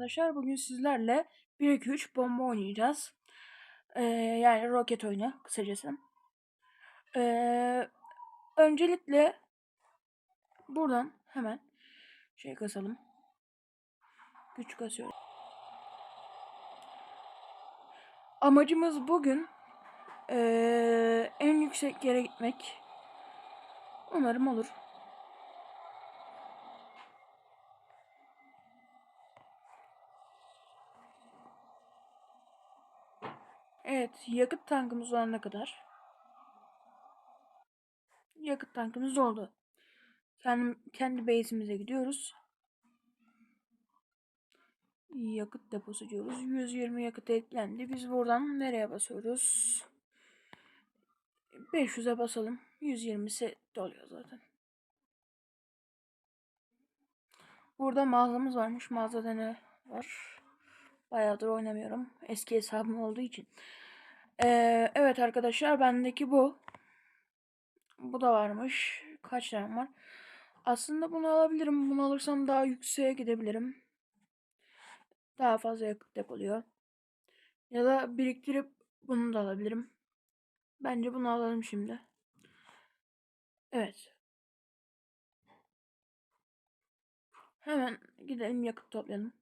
Arkadaşlar bugün sizlerle 1-2-3 bomba oynayacağız. Ee, yani roket oyunu kısacası. Ee, öncelikle buradan hemen şey kasalım. Güç kasıyoruz. Amacımız bugün ee, en yüksek yere gitmek. Umarım olur. Evet, yakıt tankımız olana kadar. Yakıt tankımız doldu. Kendi, kendi base'imize gidiyoruz. Yakıt deposu diyoruz. 120 yakıt eklendi. Biz buradan nereye basıyoruz? 500'e basalım. 120'si doluyor zaten. Burada mağazamız varmış. Mağazada ne var? Bayağıdır oynamıyorum. Eski hesabım olduğu için. Ee, evet arkadaşlar bendeki bu. Bu da varmış. Kaç tane var? Aslında bunu alabilirim. Bunu alırsam daha yükseğe gidebilirim. Daha fazla yakıt depoluyor. Ya da biriktirip bunu da alabilirim. Bence bunu alalım şimdi. Evet. Hemen gidelim yakıt toplayalım.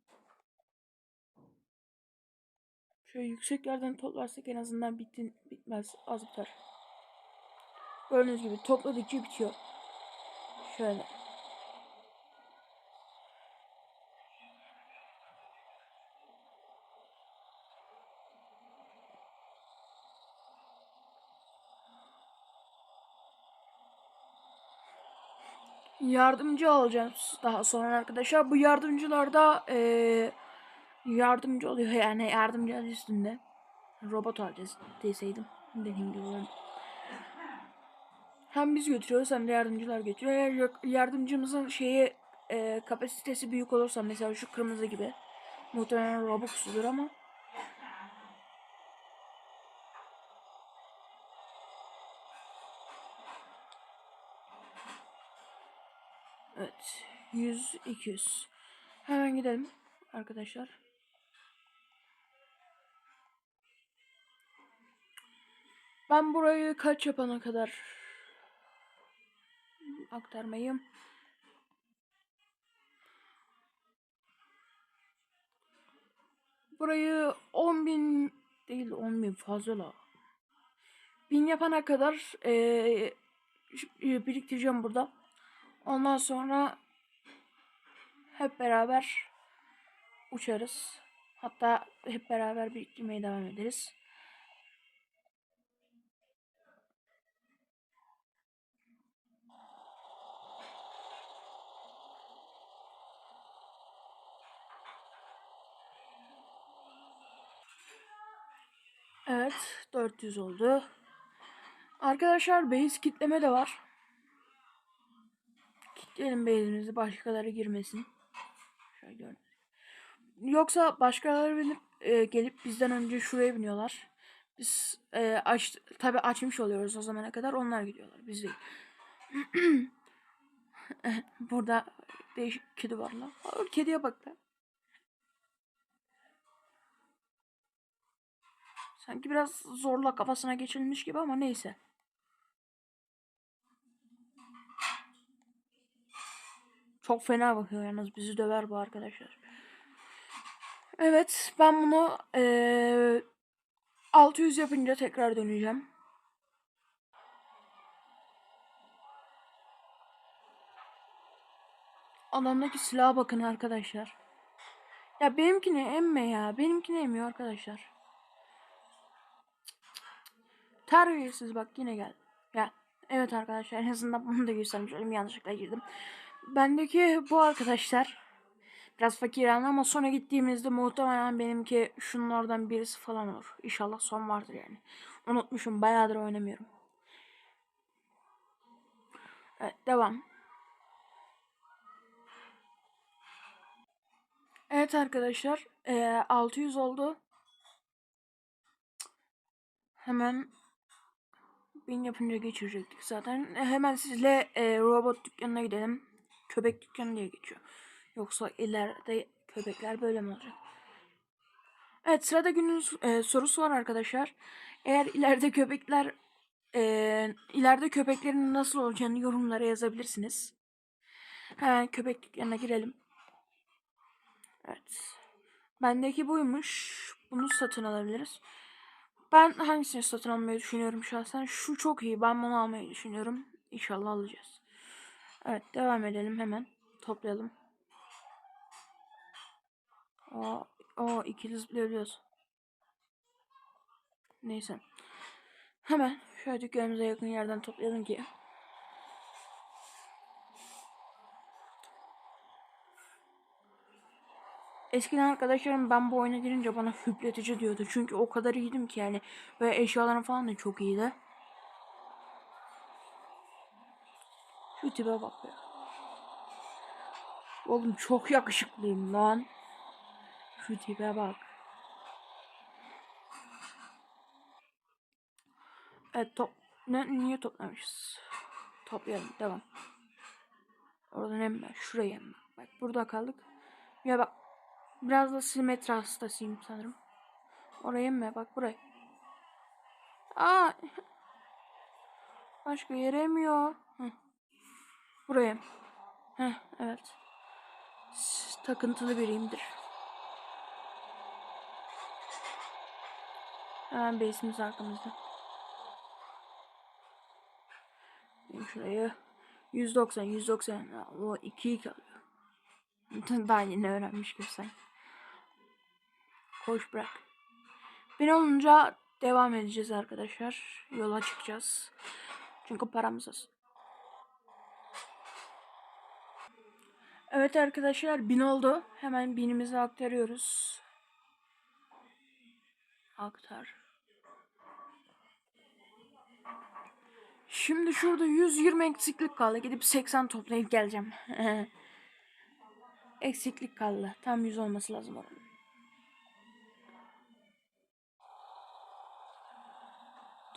Şöyle yüksek yerden toplarsak en azından bitin, bitmez. Az biter. Gördüğünüz gibi topladıkça bitiyor. Şöyle. Yardımcı alacağız daha sonra arkadaşlar. Bu yardımcılar da ee, yardımcı oluyor yani yardımcı üstünde. Robot alacağız deseydim. Dediğim gibi. Hem biz götürüyoruz hem de yardımcılar götürüyor. Eğer yardımcımızın şeyi e, kapasitesi büyük olursa mesela şu kırmızı gibi muhtemelen Robux'udur ama Evet 100 200 Hemen gidelim arkadaşlar. Ben burayı kaç yapana kadar aktarmayı Burayı 10 bin değil 10 bin fazla la. Bin yapana kadar eee, ş- biriktireceğim burada. Ondan sonra hep beraber uçarız. Hatta hep beraber biriktirmeye devam ederiz. Evet 400 oldu. Arkadaşlar base kitleme de var. Kitleyelim base'imizi başkaları girmesin. Yoksa başkaları binip e, gelip bizden önce şuraya biniyorlar. Biz e, aç tabi açmış oluyoruz o zamana kadar onlar gidiyorlar biz değil. Burada değişik kedi var lan. Kediye bak da. Sanki biraz zorla kafasına geçirilmiş gibi ama neyse. Çok fena bakıyor yalnız bizi döver bu arkadaşlar. Evet ben bunu eee 600 yapınca tekrar döneceğim. Adamdaki silaha bakın arkadaşlar. Ya benimkini emme ya. Benimkini emiyor arkadaşlar. Terbiyesiz bak yine gel. Ya evet arkadaşlar en azından bunu da göstermiş olayım yanlışlıkla girdim. Bendeki bu arkadaşlar biraz fakir ama sonra gittiğimizde muhtemelen benimki şunlardan birisi falan olur. İnşallah son vardır yani. Unutmuşum bayağıdır oynamıyorum. Evet devam. Evet arkadaşlar eee, 600 oldu. Hemen bin yapınca geçirecektik zaten. Hemen sizle e, robot dükkanına gidelim. Köpek dükkanı diye geçiyor. Yoksa ileride Köpekler böyle mi olacak? Evet sırada günün e, sorusu var arkadaşlar. Eğer ileride köpekler e, ileride köpeklerin nasıl olacağını yorumlara yazabilirsiniz. Hemen köpek dükkanına girelim. Evet. Bendeki buymuş. Bunu satın alabiliriz. Ben hangisini satın almayı düşünüyorum şahsen? Şu çok iyi. Ben bunu almayı düşünüyorum. İnşallah alacağız. Evet devam edelim hemen. Toplayalım. Aa, aa ikili zıplayabiliyoruz. Neyse. Hemen şöyle dükkanımıza yakın yerden toplayalım ki. Eskiden arkadaşlarım ben bu oyuna girince bana hüpletici diyordu. Çünkü o kadar iyiydim ki yani. Ve eşyalarım falan da çok iyiydi. Şu tipe bak ya. Oğlum çok yakışıklıyım lan. Şu tipe bak. Evet top. Ne, niye toplamışız? Toplayalım devam. Oradan emme. Şuraya emme. Bak burada kaldık. Ya bak. Biraz da simetri hastasıyım sanırım. Oraya emme. Bak buraya. Aa. Başka yere emiyor. Hı. Buraya. Heh, evet. Takıntılı biriyimdir. Hemen base'imiz arkamızda. Şuraya 190 190 o 2 2 alıyor. Daha yeni öğrenmiş gibi sen. Koş bırak. Ben olunca devam edeceğiz arkadaşlar. Yola çıkacağız. Çünkü paramız az. Evet arkadaşlar bin oldu. Hemen binimizi aktarıyoruz. Aktar. Şimdi şurada 120 eksiklik kaldı. Gidip 80 toplayıp geleceğim. eksiklik kaldı. Tam 100 olması lazım oranın.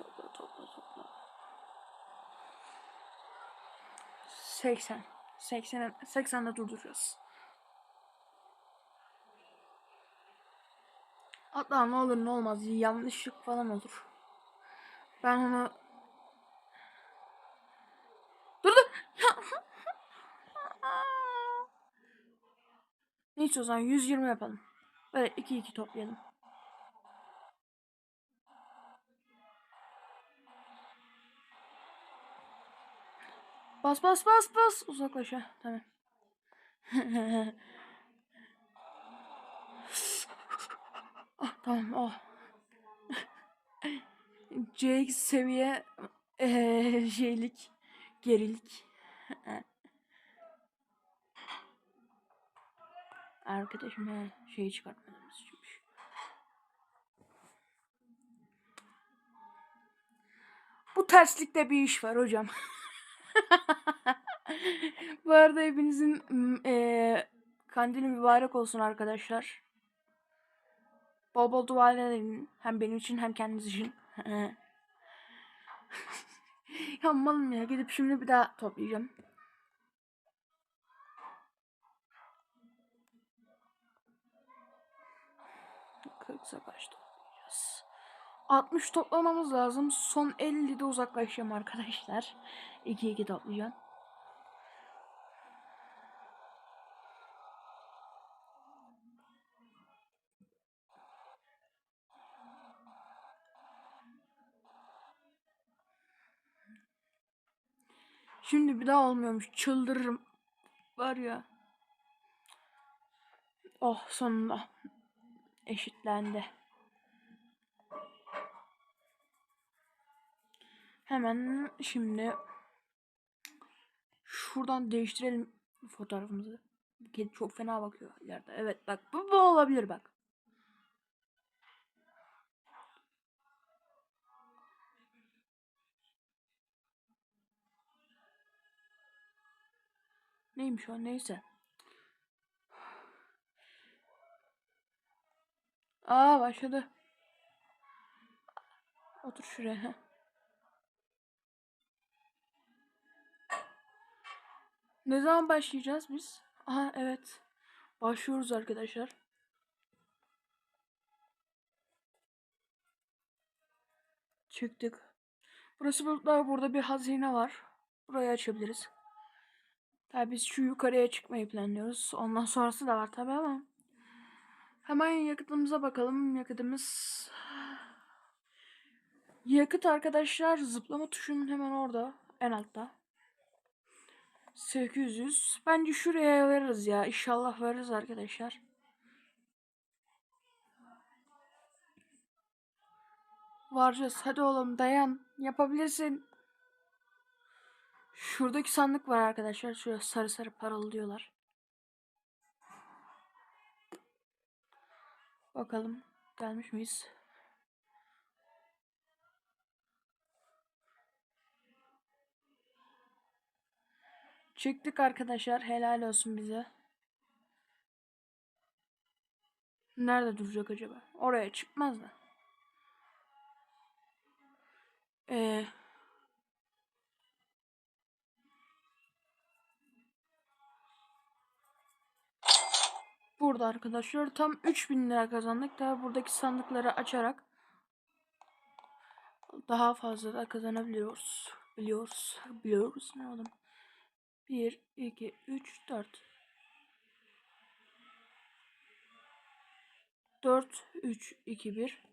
Topla topla topla. 80. 80'e 80'de durduracağız. Hatta ne olur ne olmaz yanlışlık falan olur. Ben onu Dur dur. Neyse o zaman 120 yapalım. Böyle 2 2 toplayalım. Bas bas bas bas. Uzaklaş ha. Tamam. ah, tamam. Oh. CX seviye ee, şeylik gerilik. Arkadaşım he, şeyi çıkartmamız içinmiş. Bu terslikte bir iş var hocam. Bu arada hepinizin e, kandili mübarek olsun arkadaşlar. Bol bol dua edin. Hem benim için hem kendiniz için. ya malım ya gidip şimdi bir daha toplayacağım. Kırksa kaç toplayacağız? 60 toplamamız lazım. Son 50'de uzaklaşacağım arkadaşlar. 2-2 toplayacağım. Şimdi bir daha olmuyormuş. Çıldırırım. Var ya. Oh sonunda. Eşitlendi. Hemen şimdi şuradan değiştirelim fotoğrafımızı. Kedi çok fena bakıyor ileride. Evet bak bu, bu olabilir bak. Neymiş o neyse. Aa başladı. Otur şuraya. Ne zaman başlayacağız biz? Aha evet. Başlıyoruz arkadaşlar. Çıktık. Burası burada, burada bir hazine var. Burayı açabiliriz. Tabii biz şu yukarıya çıkmayı planlıyoruz. Ondan sonrası da var tabii ama. Hemen yakıtımıza bakalım. Yakıtımız... Yakıt arkadaşlar zıplama tuşunun hemen orada. En altta. 800. Bence şuraya veririz ya. İnşallah veririz arkadaşlar. Varacağız. Hadi oğlum dayan. Yapabilirsin. Şuradaki sandık var arkadaşlar. Şuraya sarı sarı paralı diyorlar. Bakalım gelmiş miyiz? Çıktık arkadaşlar. Helal olsun bize. Nerede duracak acaba? Oraya çıkmaz da. Ee, burada arkadaşlar tam 3000 lira kazandık. Daha buradaki sandıkları açarak daha fazla da kazanabiliyoruz. Biliyoruz. Biliyoruz ne oğlum. 1, 2, 3, 4. 4, 3, 2, 1.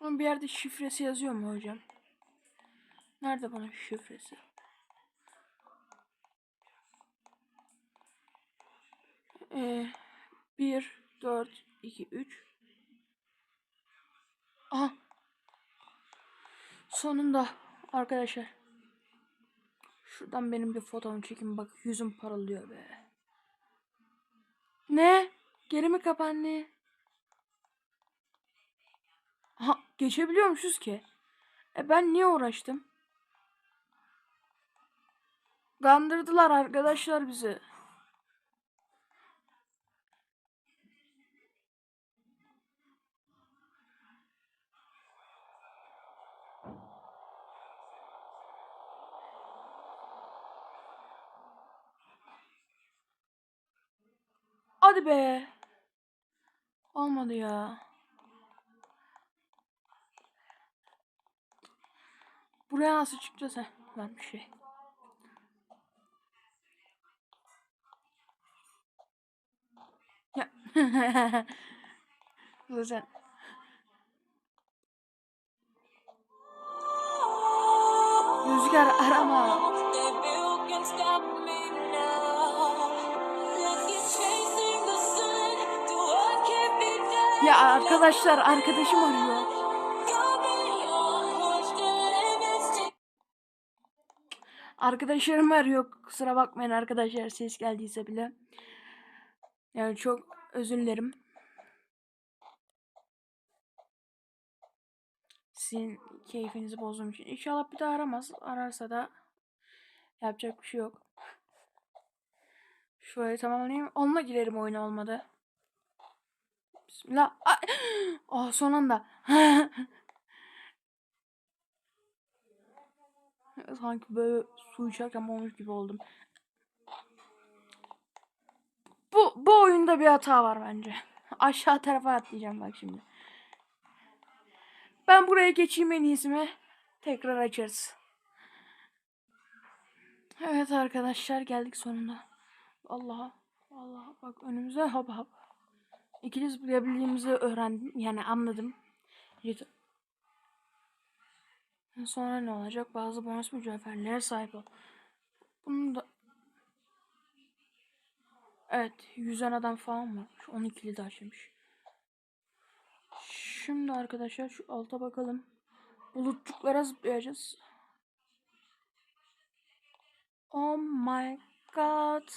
Bunun bir yerde şifresi yazıyor mu hocam? Nerede bana şifresi? Ee, 1, 4, 2, 3. Aha. Sonunda arkadaşlar. Şuradan benim bir fotomu çekin bak yüzüm parlıyor be. Ne? Geri mi kapandı? Ha geçebiliyormuşuz ki. E ben niye uğraştım? Kandırdılar arkadaşlar bizi. Hadi be. Olmadı ya. Buraya nasıl çıkacağız he? Ben bir şey. Ya. Zaten. Rüzgar arama. Ya arkadaşlar arkadaşım arıyor. Arkadaşlarım arıyor. Kusura bakmayın arkadaşlar ses geldiyse bile. Yani çok özür dilerim. Sizin keyfinizi bozduğum için. İnşallah bir daha aramaz. Ararsa da yapacak bir şey yok. Şurayı tamamlayayım. Onunla girerim oyuna olmadı. Bismillah. Ay! Oh son anda. Sanki böyle su içerken olmuş gibi oldum. Bu, bu oyunda bir hata var bence. Aşağı tarafa atlayacağım bak şimdi. Ben buraya geçeyim en iyisi mi? Tekrar açarız. Evet arkadaşlar geldik sonunda. Allah'a Allah bak önümüze hop hop. İkili zıplayabildiğimizi öğrendim. Yani anladım. Sonra ne olacak? Bazı bonus mücevherlere sahip ol. Bunu da Evet, yüzen adam falan var. Şu 12'li de açmış. Şimdi arkadaşlar şu alta bakalım. Bulutçuklara zıplayacağız. Oh my god.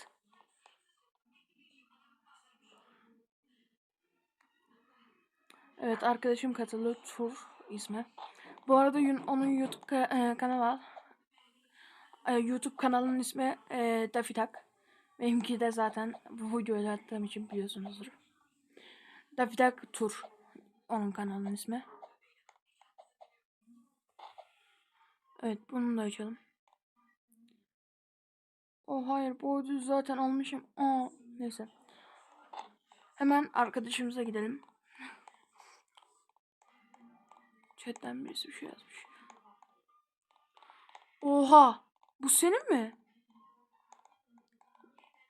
Evet arkadaşım katıldı Tur ismi. Bu arada onun YouTube e, kanalı. E, YouTube kanalının ismi e, Duck. Benimki de zaten bu videoyu attığım için biliyorsunuzdur. Duck Tur. Onun kanalının ismi. Evet bunu da açalım. Oh hayır bu ödülü zaten almışım. Aa neyse. Hemen arkadaşımıza gidelim. Chatten birisi bir şey yazmış. Oha! Bu senin mi?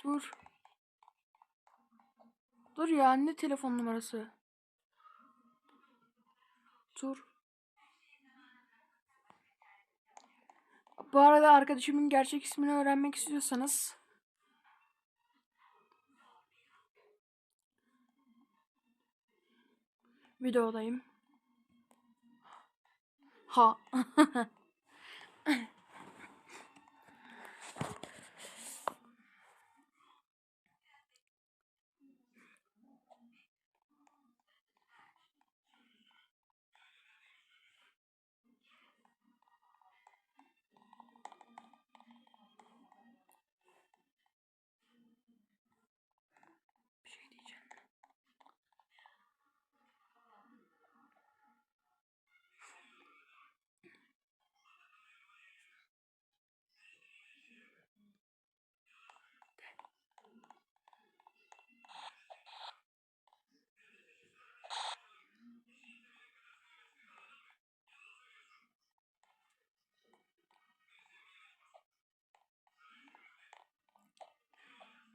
Dur. Dur ya ne telefon numarası? Dur. Bu arada arkadaşımın gerçek ismini öğrenmek istiyorsanız videodayım. Ha.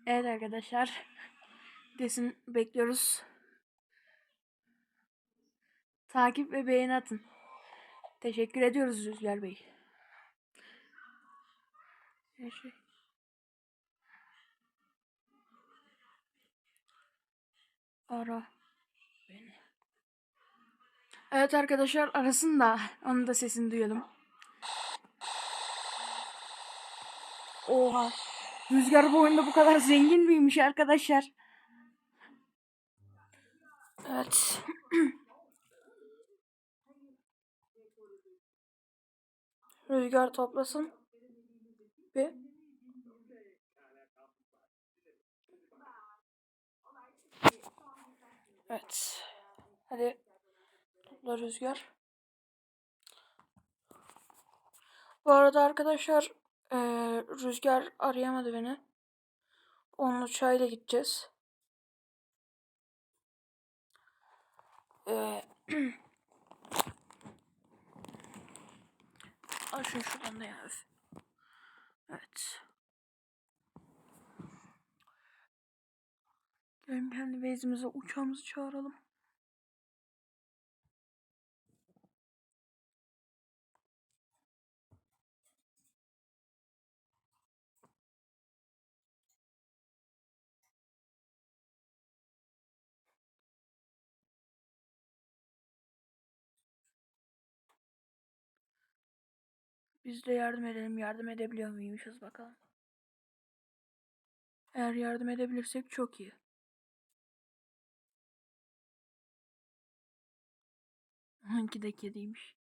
Evet arkadaşlar. Desin bekliyoruz. Takip ve beğeni atın. Teşekkür ediyoruz Rüzgar Bey. Her şey. Ara beni. Evet arkadaşlar arasın da onun da sesini duyalım. Oha. Rüzgar bu oyunda bu kadar zengin miymiş arkadaşlar? Evet. Rüzgar toplasın. Bir. Evet. Hadi topla Rüzgar. Bu arada arkadaşlar eee, Rüzgar arayamadı beni. Onun uçağıyla gideceğiz. Al şunu şuradan da ya. Evet. Gelin kendi base'imize uçağımızı çağıralım. Biz de yardım edelim. Yardım edebiliyor muymuşuz bakalım. Eğer yardım edebilirsek çok iyi. Hangi de kediymiş.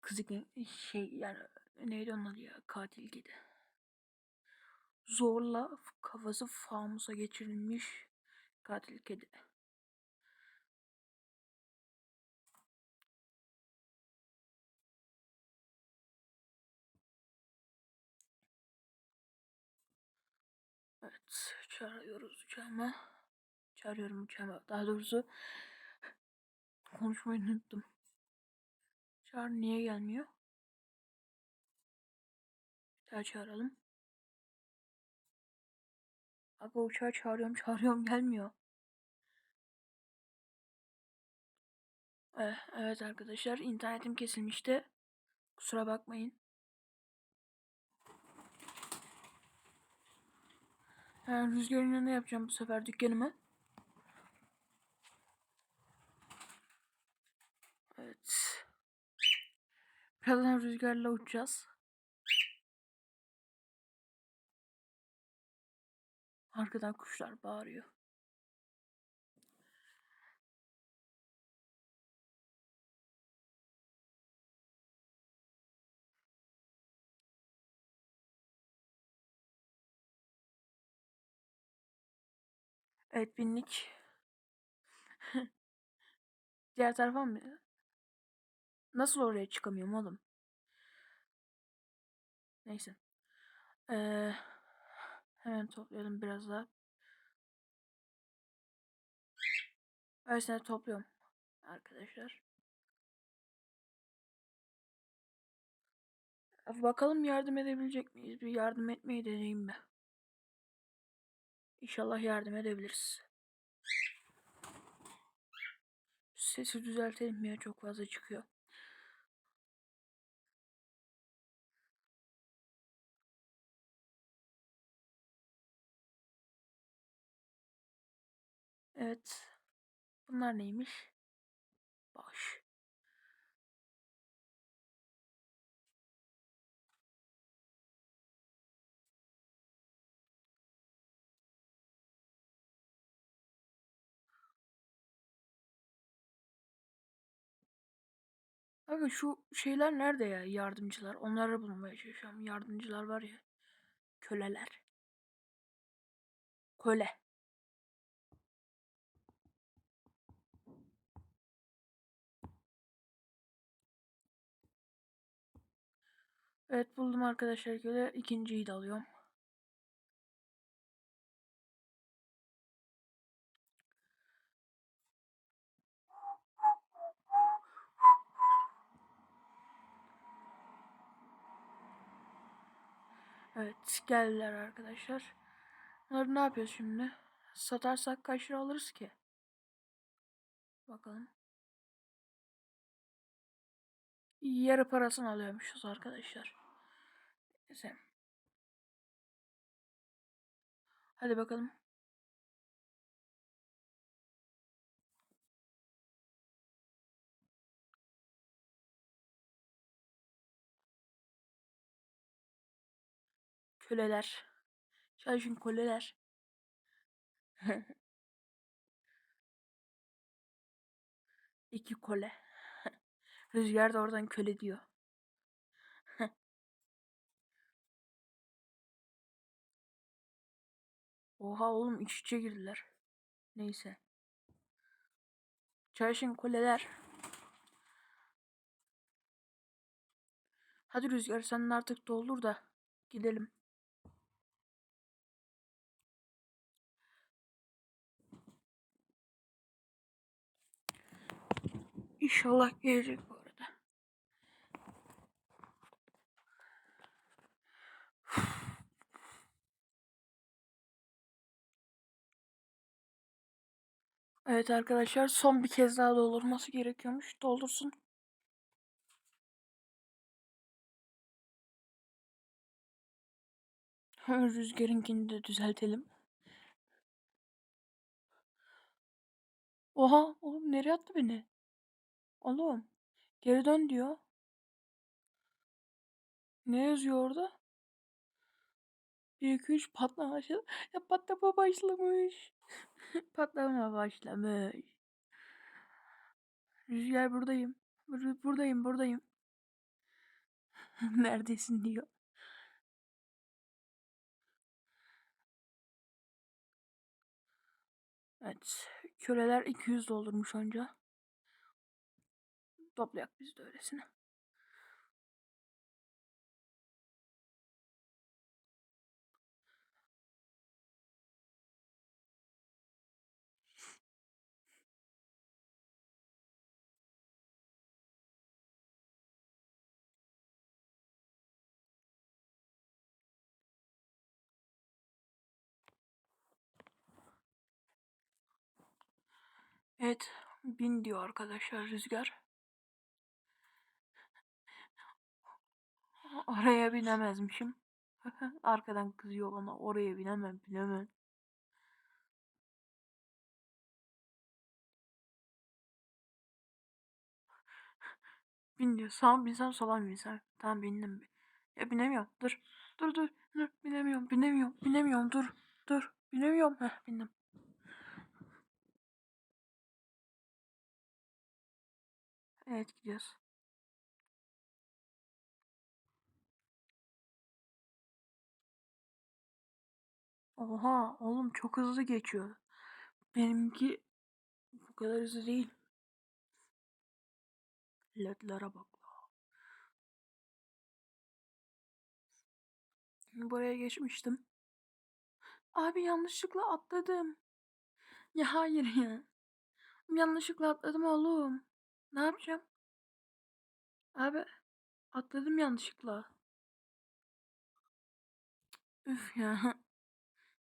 Kızık şey yani neydi onun adı ya katil kedi. Zorla kafası famusa geçirilmiş katil kedi. Çağırıyoruz uçağıma. Çağırıyorum uçağıma. Daha doğrusu konuşmayı unuttum. Çağır niye gelmiyor? Bir daha çağıralım. Abi uçağı çağırıyorum çağırıyorum gelmiyor. Eh, evet arkadaşlar internetim kesilmişti. Kusura bakmayın. Yani rüzgarın yanına yapacağım bu sefer dükkanımı. Evet. Birazdan rüzgarla uçacağız. Arkadan kuşlar bağırıyor. Evet binlik. Diğer tarafa mı? Nasıl oraya çıkamıyorum oğlum? Neyse. Ee, hemen toplayalım biraz daha. Öylesine topluyorum arkadaşlar. Bakalım yardım edebilecek miyiz? Bir yardım etmeyi deneyeyim mi? İnşallah yardım edebiliriz. Sesi düzeltelim ya çok fazla çıkıyor. Evet. Bunlar neymiş? Abi şu şeyler nerede ya yardımcılar? Onları bulmaya çalışıyorum. Yardımcılar var ya. Köleler. Köle. Evet buldum arkadaşlar köle. İkinciyi de alıyorum. Evet geldiler arkadaşlar. Bunları ne yapıyoruz şimdi? Satarsak kaç lira alırız ki? Bakalım. Yarı parasını alıyormuşuz arkadaşlar. Neyse. Hadi bakalım. Köleler. Çalışın köleler. İki köle. Rüzgar da oradan köle diyor. Oha oğlum iç içe girdiler. Neyse. Çalışın köleler. Hadi Rüzgar sen artık doldur da gidelim. İnşallah gelecek bu arada. Evet arkadaşlar son bir kez daha doldurması gerekiyormuş. Doldursun. Rüzgarınkini de düzeltelim. Oha oğlum nereye attı beni? Oğlum geri dön diyor. Ne yazıyor orada? 1 2 3 patlama başladı. Ya patlama başlamış. patlama başlamış. Rüzgar buradayım. Bur- Buradayım buradayım. Neredesin diyor. Evet. Köleler 200 doldurmuş önce. Toplayak biz de öylesine. Evet. Bin diyor arkadaşlar Rüzgar. Oraya binemezmişim. Arkadan kızıyor bana. Oraya binemem binemem. Bin diyor. Sağa mı binsem sola mı binsem? Tamam bindim. Ya binemiyorum. Dur. Dur dur. Dur. Binemiyorum. Binemiyorum. Binemiyorum. Dur. Dur. Binemiyorum. Heh bindim. Evet gidiyoruz. Oha oğlum çok hızlı geçiyor. Benimki bu kadar hızlı değil. LED'lere bak. Buraya geçmiştim. Abi yanlışlıkla atladım. Ya hayır ya. yanlışlıkla atladım oğlum. Ne yapacağım? Abi atladım yanlışlıkla. Üf ya.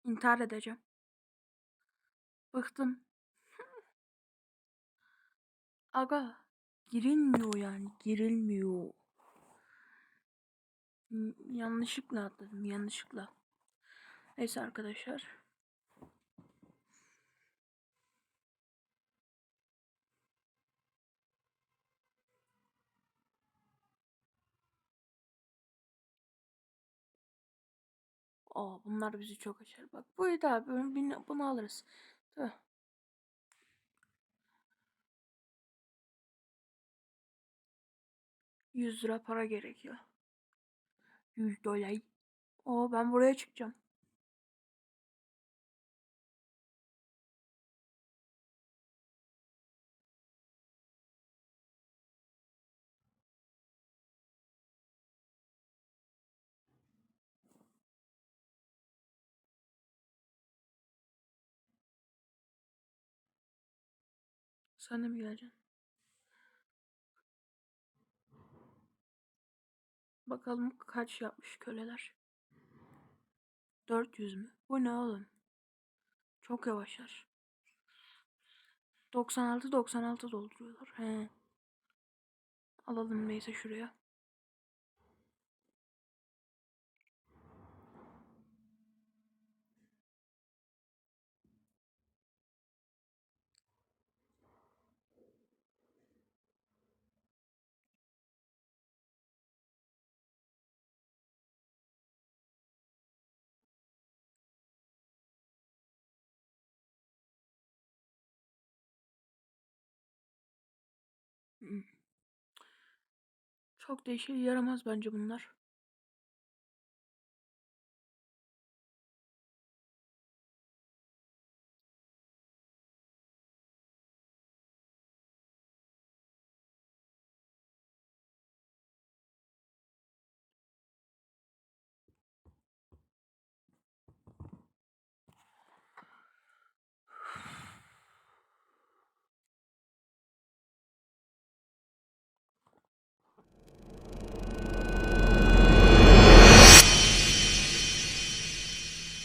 İntihar edeceğim. Bıktım. Aga girilmiyor yani girilmiyor. Yanlışlıkla atladım yanlışlıkla. Neyse arkadaşlar. Aa bunlar bizi çok açar. Bak bu da bunu, bunu alırız. Tüh. Yüz lira para gerekiyor. 100 dolar. Oo ben buraya çıkacağım. Sen de mi geleceksin? Bakalım kaç yapmış köleler. 400 mü? Bu ne oğlum? Çok yavaşlar. 96 96 dolduruyorlar. He. Alalım neyse şuraya. Çok da işe yaramaz bence bunlar.